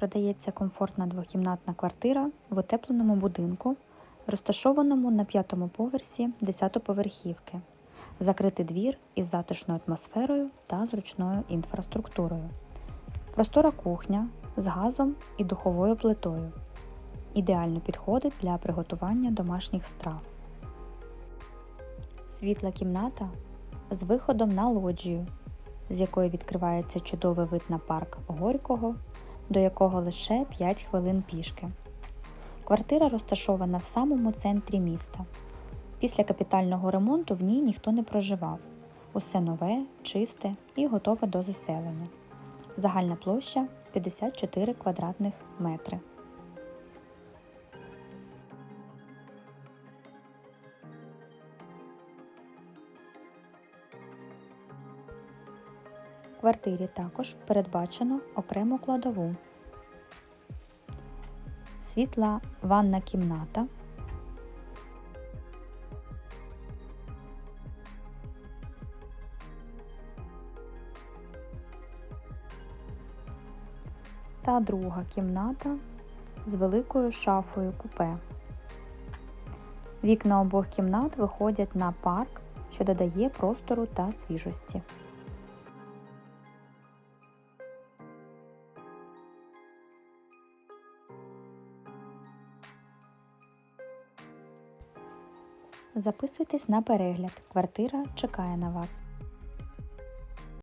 продається комфортна двокімнатна квартира в утепленому будинку, розташованому на п'ятому поверсі 10-поверхівки. Закритий двір із затишною атмосферою та зручною інфраструктурою. Простора кухня з газом і духовою плитою. Ідеально підходить для приготування домашніх страв. Світла кімната з виходом на лоджію, з якої відкривається чудовий вид на парк Горького, до якого лише 5 хвилин пішки. Квартира розташована в самому центрі міста. Після капітального ремонту в ній ніхто не проживав. Усе нове, чисте і готове до заселення. Загальна площа 54 квадратних метри. Квартирі також передбачено окрему кладову. Світла ванна кімната. Та друга кімната з великою шафою купе. Вікна обох кімнат виходять на парк, що додає простору та свіжості. Записуйтесь на перегляд. Квартира чекає на вас.